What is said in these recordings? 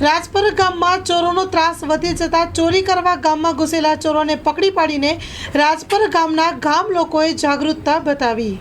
રાજપર ગામમાં ચોરોનો ત્રાસ વધી જતા ચોરી કરવા ગામમાં ઘૂસેલા ચોરોને પકડી પાડીને રાજપર ગામના ગામ લોકોએ જાગૃતતા બતાવી.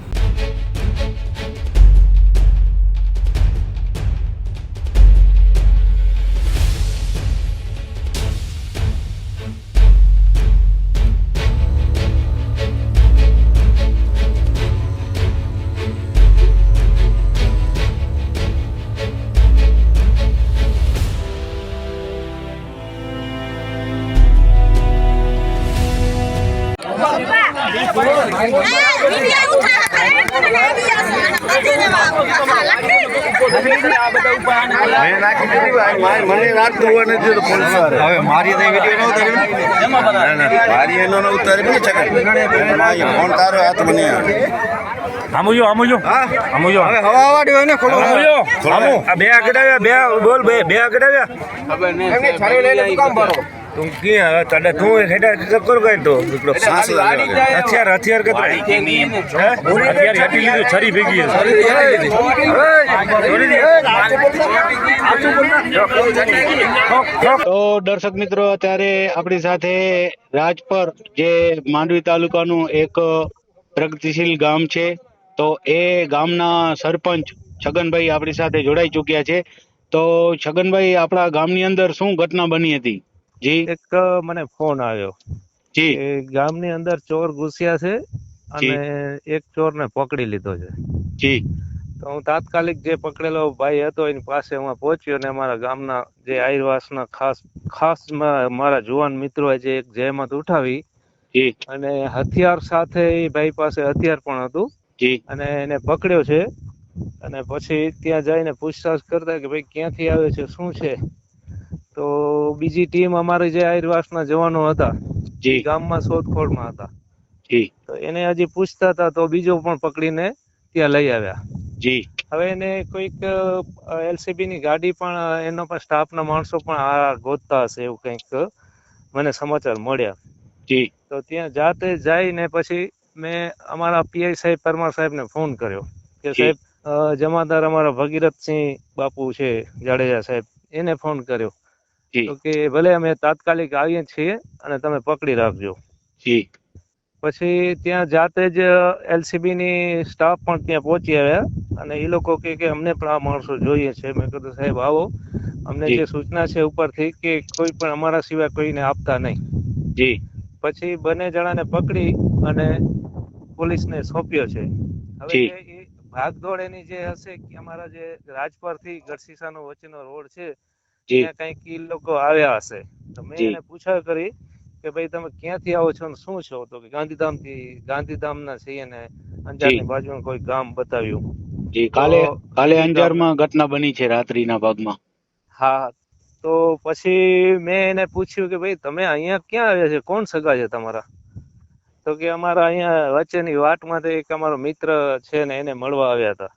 મને નાખતું હોય નથી તો પોલીસ. હવે મારી તો વીડિયો ન ઉતારી મારી એનો ન ઉતારી ફોન તારો હાથ મને આમુજો આમુજો હા આમુજો હવે હવા વાળી ને ખોલો. આમુજો આમુ. આ બે આગડાવ્યા બે બોલ બે બે કામ ભરો. તું ક્યાં હવે તને તું હેડા ચક્કર કઈ તો? દીકરો સાસ હથિયાર હથિયાર કે હથિયાર હેટી લીધું છરી ભેગી તો દર્શક મિત્રો અત્યારે આપણી સાથે રાજપર જે માંડવી તાલુકાનું એક પ્રગતિશીલ ગામ છે તો એ ગામના સરપંચ છગનભાઈ આપણી સાથે જોડાઈ ચૂક્યા છે. તો છગનભાઈ આપણા ગામની અંદર શું ઘટના બની હતી? જી. એક મને ફોન આવ્યો. જી. ગામની અંદર ચોર ઘૂસ્યા છે અને એક ચોરને પકડી લીધો છે. જી. તો હું તાત્કાલિક જે પકડેલો ભાઈ હતો એની પાસે હું પહોંચ્યો અને અમારા ગામના જે આયરવાસના ખાસ ખાસ મારા જુવાન મિત્રોએ જે એક જહેમત ઉઠાવી જી. અને હથિયાર સાથે એ ભાઈ પાસે હથિયાર પણ હતું જી. અને એને પકડ્યો છે. અને પછી ત્યાં જઈને પૂછતાછ કરતા કે ભાઈ ક્યાંથી આવે છે શું છે? તો બીજી ટીમ અમારી જે આયરવાસના જવાનો હતા જી. ગામમાં શોધખોળમાં હતા. જી. તો એને હજી પૂછતા હતા તો બીજો પણ પકડીને ત્યાં લઈ આવ્યા. જી. હવે એને કોઈક એલસીબી ની ગાડી પણ એનો પણ સ્ટાફના માણસો પણ આ ગોતતા હશે એવું કંઈક મને સમાચાર મળ્યા. જી. તો ત્યાં જાતે જઈને પછી મેં અમારા પીઆઈ સાહેબ પરમાર સાહેબને ફોન કર્યો કે સાહેબ જમાદાર અમારા ભગીરથસિંહ બાપુ છે જાડેજા સાહેબ એને ફોન કર્યો. તો કે ભલે અમે તાત્કાલિક આવીએ છીએ અને તમે પકડી રાખજો. જી. પછી ત્યાં જાતે જ એલસીબી ની સ્ટાફ પણ ત્યાં પહોંચી આવ્યા અને એ લોકો કે કે અમને પણ આ માણસો જોઈએ છે. મેં કીધું સાહેબ આવો. અમને જે. સૂચના છે ઉપરથી કે કોઈ પણ અમારા સિવાય કોઈને આપતા નહીં. જી. પછી બંને જણાને પકડી અને પોલીસને સોંપ્યો છે. હવે એ ભાગદોડ એની જે હશે કે અમારા જે રાજપરથી ગઢસીસાનો વચ્ચેનો રોડ છે ત્યાં કંઈક ઈ લોકો આવ્યા હશે. તો મેં એને પૂછા કરી કે ભાઈ તમે ક્યાંથી આવો છો ને શું છો? તો કે ગાંધીધામથી ગાંધીધામ ના છીએ ને અંજારની બાજુ કોઈ ગામ બતાવ્યું. જી કાલે કાલે અંજારમાં ઘટના બની છે રાત્રિના ભાગમાં. હા તો પછી મેં એને પૂછ્યું કે ભાઈ તમે અહીંયા ક્યાં આવ્યા છે? કોણ સગા છે તમારા? તો કે અમારા અહીંયા વચ્ચેની વાટમાંથી એક અમારો મિત્ર છે ને એને મળવા આવ્યા હતા.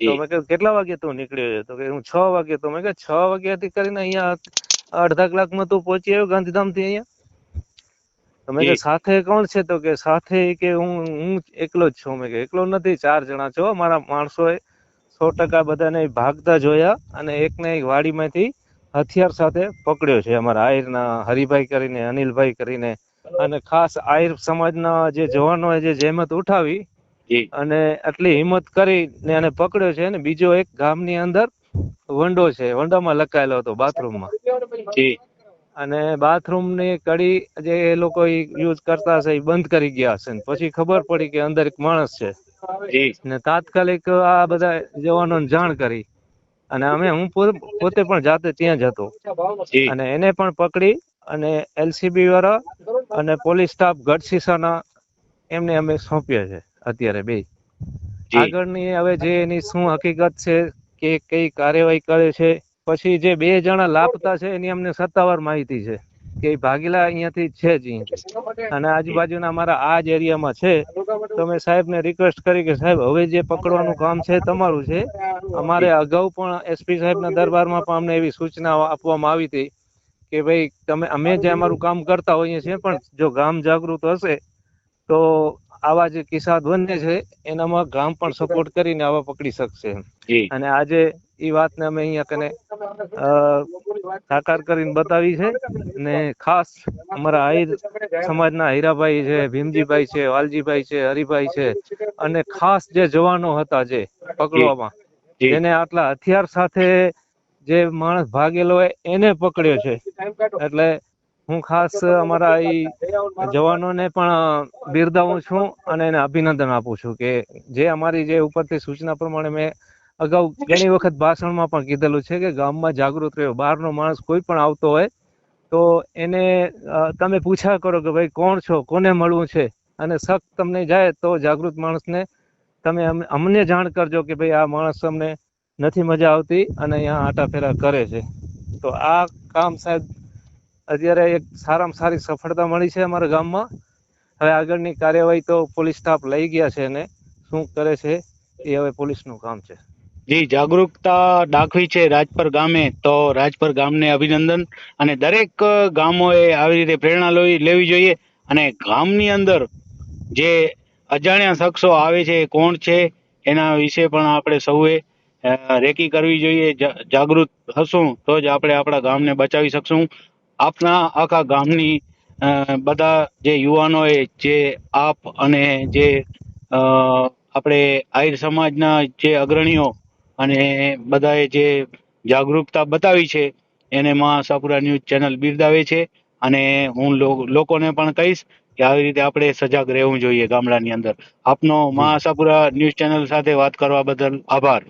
તો મેં કહ્યું કેટલા વાગે તું નીકળ્યો છે? તો કે હું છ વાગે. તો મેં કે છ વાગ્યાથી કરીને અહીંયા અડધા કલાકમાં તું પહોંચી આવ્યો ગાંધીધામથી અહીંયા? તો મેં જી. સાથે કોણ છે? તો કે સાથે કે હું હું એકલો જ છું. મેં કે એકલો નથી ચાર જણા છો. મારા માણસોએ સો ટકા બધાને ભાગતા જોયા અને એકને એક વાડીમાંથી હથિયાર સાથે પકડ્યો છે અમારા આહિરના હરિભાઈ કરીને અનિલભાઈ કરીને. અને ખાસ આહિર સમાજના જે જવાનો જે જહેમત ઉઠાવી અને આટલી હિંમત કરીને એને પકડ્યો છે અને બીજો એક ગામની અંદર વંડો છે. વંડામાં લખાયેલો હતો બાથરૂમમાં. અને બાથરૂમની કડી જે એ લોકો યુઝ કરતા હશે એ બંધ કરી ગયા હશે ને. પછી ખબર પડી કે અંદર એક માણસ છે. ને તાત્કાલિક આ બધા જવાનોને જાણ કરી. અને અમે હું પોતે પણ જાતે ત્યાં જ હતો. અને એને પણ પકડી અને એલસીબી વાળા અને પોલીસ સ્ટાફ ગઢસીસાના એમને અમે સોંપ્યા છે. અત્યારે બે આગળની હવે જે એની શું હકીકત છે કે કઈ કાર્યવાહી કરે છે પછી જે બે જણા લાપતા છે એની અમને સત્તાવાર માહિતી છે કે ભાગીલા અહીંયાથી છે જ અને આજુબાજુના અમારા આ જ એરિયામાં છે. તો મેં સાહેબને રિક્વેસ્ટ કરી કે સાહેબ હવે જે પકડવાનું કામ છે તમારું છે. અમારે અગાઉ પણ એસપી સાહેબના દરબારમાં પણ અમને એવી સૂચના આપવામાં આવી હતી કે ભાઈ તમે અમે જે અમારું કામ કરતા હોઈએ છીએ પણ જો ગામ જાગૃત હશે તો આવા જે કિસ્સા બને છે એનામાં ગામ પણ સપોર્ટ કરીને આવા પકડી શકશે અને આજે એ વાતને અમે અહીંયા કને સાકાર કરીને બતાવી છે અને ખાસ અમારા આહિર સમાજના હીરાભાઈ છે ભીમજીભાઈ છે વાલજીભાઈ છે હરિભાઈ છે અને ખાસ જે જવાનો હતા જે પકડવામાં જેને આટલા હથિયાર સાથે જે માણસ ભાગેલો હોય એને પકડ્યો છે. એટલે હું ખાસ અમારા એ જવાનોને પણ બિરદાવું છું અને એને અભિનંદન આપું છું કે જે અમારી જે ઉપરથી સૂચના પ્રમાણે મેં અગાઉ ઘણી વખત ભાષણમાં પણ કીધેલું છે કે ગામમાં જાગૃત રહ્યો. બહારનો માણસ કોઈ પણ આવતો હોય તો એને તમે પૂછા કરો કે ભાઈ કોણ છો? કોને મળવું છે? અને શક તમને જાય તો જાગૃત માણસને તમે અમને જાણ કરજો કે ભાઈ આ માણસ અમને નથી મજા આવતી અને અહીંયા આટાફેરા કરે છે. તો આ કામ સાહેબ અત્યારે એક સારામાં સારી સફળતા મળી છે અમારા ગામમાં. હવે આગળની કાર્યવાહી તો પોલીસ સ્ટાફ લઈ ગયા છે અને શું કરે છે એ હવે પોલીસનું કામ છે. જી, જાગૃતતા દાખવી છે રાજપર ગામે. તો રાજપર ગામને અભિનંદન. અને દરેક ગામોએ આવી રીતે પ્રેરણા લેવી જોઈએ. અને ગામની અંદર જે અજાણ્યા શખ્સો આવે છે, કોણ છે, એના વિશે પણ આપણે સૌએ રેકી કરવી જોઈએ. જાગૃત હશું તો જ આપણે આપણા ગામને બચાવી શકશું. આપના આખા ગામની બધા જે યુવાનોએ જે આપ અને જે આપણે આહિર સમાજના જે અગ્રણીઓ અને બધાએ જે જાગૃતતા બતાવી છે, એને માં સાપુરા ન્યૂઝ ચેનલ બિરદાવે છે. અને હું લોકોને પણ કહીશ કે આવી રીતે આપણે સજાગ રહેવું જોઈએ ગામડાની અંદર. આપનો મહાસાપુરા ન્યૂઝ ચેનલ સાથે વાત કરવા બદલ આભાર.